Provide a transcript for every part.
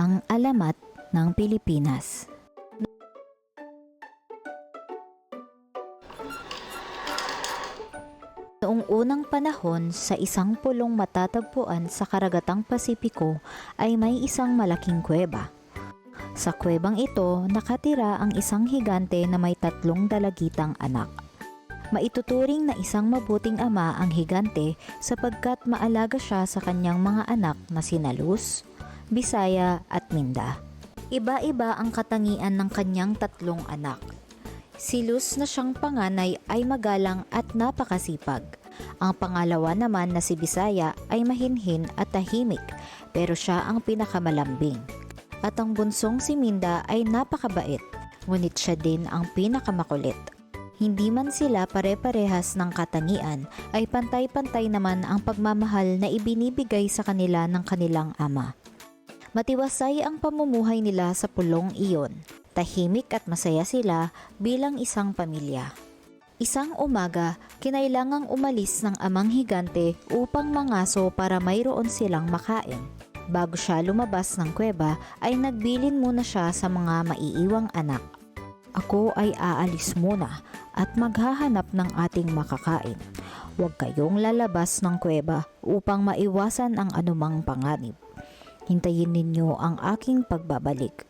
ang alamat ng Pilipinas. Noong unang panahon sa isang pulong matatagpuan sa karagatang Pasipiko ay may isang malaking kuweba. Sa kuwebang ito nakatira ang isang higante na may tatlong dalagitang anak. Maituturing na isang mabuting ama ang higante sapagkat maalaga siya sa kanyang mga anak na sina Luz, Bisaya at Minda. Iba-iba ang katangian ng kanyang tatlong anak. Si Luz na siyang panganay ay magalang at napakasipag. Ang pangalawa naman na si Bisaya ay mahinhin at tahimik pero siya ang pinakamalambing. At ang bunsong si Minda ay napakabait, ngunit siya din ang pinakamakulit. Hindi man sila pare-parehas ng katangian ay pantay-pantay naman ang pagmamahal na ibinibigay sa kanila ng kanilang ama. Matiwasay ang pamumuhay nila sa pulong iyon. Tahimik at masaya sila bilang isang pamilya. Isang umaga, kinailangang umalis ng amang higante upang mangaso para mayroon silang makain. Bago siya lumabas ng kuweba ay nagbilin muna siya sa mga maiiwang anak. Ako ay aalis muna at maghahanap ng ating makakain. Huwag kayong lalabas ng kuweba upang maiwasan ang anumang panganib. Hintayin ninyo ang aking pagbabalik.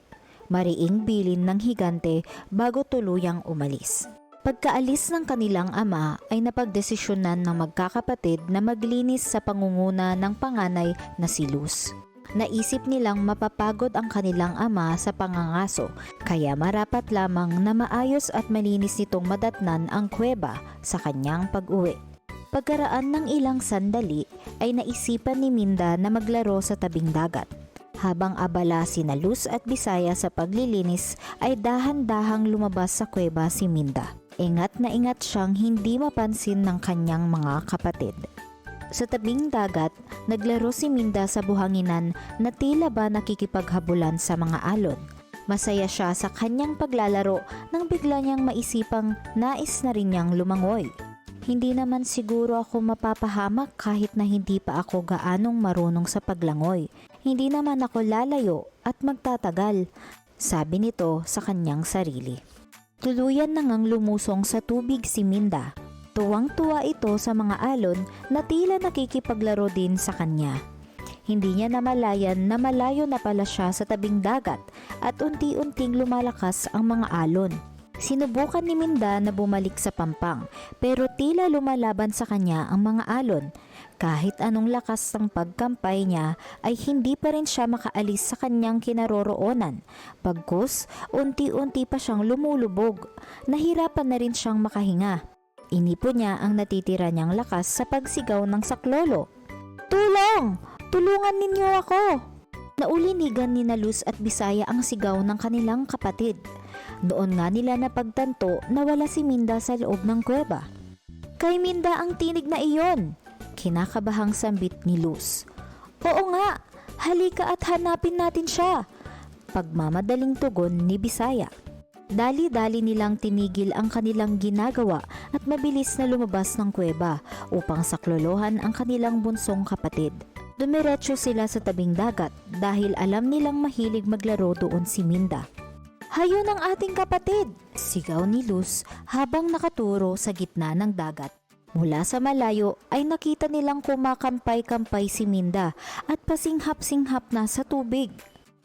Mariing bilin ng higante bago tuluyang umalis. Pagkaalis ng kanilang ama ay napagdesisyonan ng magkakapatid na maglinis sa pangunguna ng panganay na si Luz. Naisip nilang mapapagod ang kanilang ama sa pangangaso kaya marapat lamang na maayos at malinis nitong madatnan ang kuweba sa kanyang pag-uwi. Pagkaraan ng ilang sandali ay naisipan ni Minda na maglaro sa tabing dagat. Habang abala si Luz at Bisaya sa paglilinis ay dahan-dahang lumabas sa kuweba si Minda. Ingat na ingat siyang hindi mapansin ng kanyang mga kapatid. Sa tabing dagat, naglaro si Minda sa buhanginan na tila ba nakikipaghabulan sa mga alon. Masaya siya sa kanyang paglalaro nang bigla niyang maisipang nais na rin niyang lumangoy. Hindi naman siguro ako mapapahamak kahit na hindi pa ako gaanong marunong sa paglangoy. Hindi naman ako lalayo at magtatagal, sabi nito sa kanyang sarili. Tuluyan na ngang lumusong sa tubig si Minda. Tuwang-tuwa ito sa mga alon na tila nakikipaglaro din sa kanya. Hindi niya namalayan na malayo na pala siya sa tabing dagat at unti-unting lumalakas ang mga alon. Sinubukan ni Minda na bumalik sa pampang pero tila lumalaban sa kanya ang mga alon. Kahit anong lakas ng pagkampay niya ay hindi pa rin siya makaalis sa kanyang kinaroroonan. Pagkus, unti-unti pa siyang lumulubog. Nahirapan na rin siyang makahinga. Inipo niya ang natitira niyang lakas sa pagsigaw ng saklolo. Tulong! Tulungan ninyo ako! Naulinigan ni Luz at Bisaya ang sigaw ng kanilang kapatid. Noon nga nila napagtanto na wala si Minda sa loob ng kuweba. Kay Minda ang tinig na iyon! Kinakabahang sambit ni Luz. Oo nga! Halika at hanapin natin siya! Pagmamadaling tugon ni Bisaya. Dali-dali nilang tinigil ang kanilang ginagawa at mabilis na lumabas ng kuweba upang saklolohan ang kanilang bunsong kapatid. Dumiretso sila sa tabing dagat dahil alam nilang mahilig maglaro doon si Minda. Hayo ng ating kapatid! Sigaw ni Luz habang nakaturo sa gitna ng dagat. Mula sa malayo ay nakita nilang kumakampay-kampay si Minda at pasinghap-singhap na sa tubig.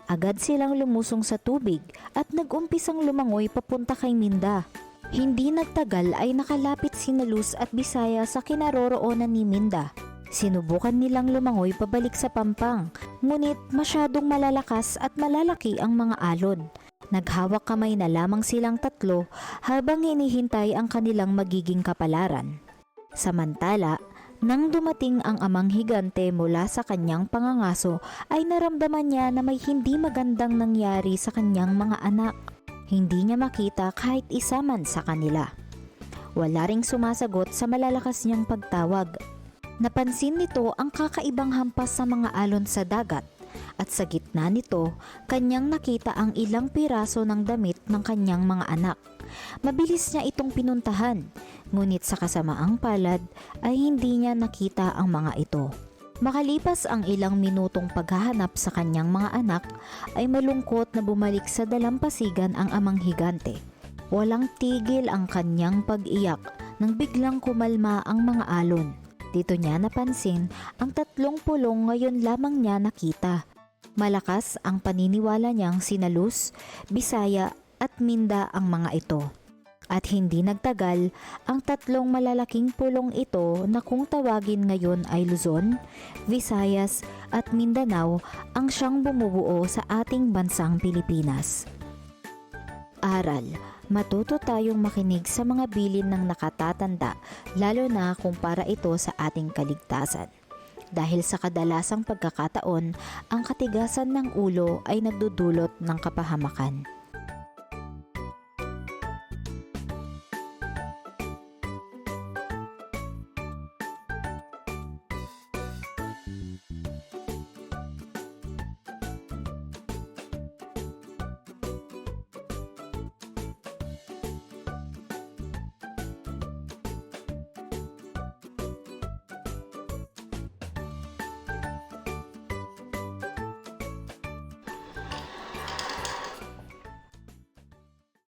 Agad silang lumusong sa tubig at nag-umpisang lumangoy papunta kay Minda. Hindi nagtagal ay nakalapit si Luz at Bisaya sa kinaroroonan ni Minda. Sinubukan nilang lumangoy pabalik sa pampang, ngunit masyadong malalakas at malalaki ang mga alon. Naghawak kamay na lamang silang tatlo habang hinihintay ang kanilang magiging kapalaran. Samantala, nang dumating ang amang higante mula sa kanyang pangangaso ay naramdaman niya na may hindi magandang nangyari sa kanyang mga anak. Hindi niya makita kahit isa man sa kanila. Wala ring sumasagot sa malalakas niyang pagtawag. Napansin nito ang kakaibang hampas sa mga alon sa dagat at sa gitna nito, kanyang nakita ang ilang piraso ng damit ng kanyang mga anak. Mabilis niya itong pinuntahan, ngunit sa kasamaang palad ay hindi niya nakita ang mga ito. Makalipas ang ilang minutong paghahanap sa kanyang mga anak, ay malungkot na bumalik sa dalampasigan ang amang higante. Walang tigil ang kanyang pag-iyak nang biglang kumalma ang mga alon. Dito niya napansin ang tatlong pulong ngayon lamang niya nakita. Malakas ang paniniwala niyang sinalus, Bisaya at Minda ang mga ito. At hindi nagtagal, ang tatlong malalaking pulong ito na kung tawagin ngayon ay Luzon, Visayas at Mindanao ang siyang bumubuo sa ating bansang Pilipinas. Aral, matuto tayong makinig sa mga bilin ng nakatatanda lalo na kung para ito sa ating kaligtasan. Dahil sa kadalasang pagkakataon, ang katigasan ng ulo ay nagdudulot ng kapahamakan.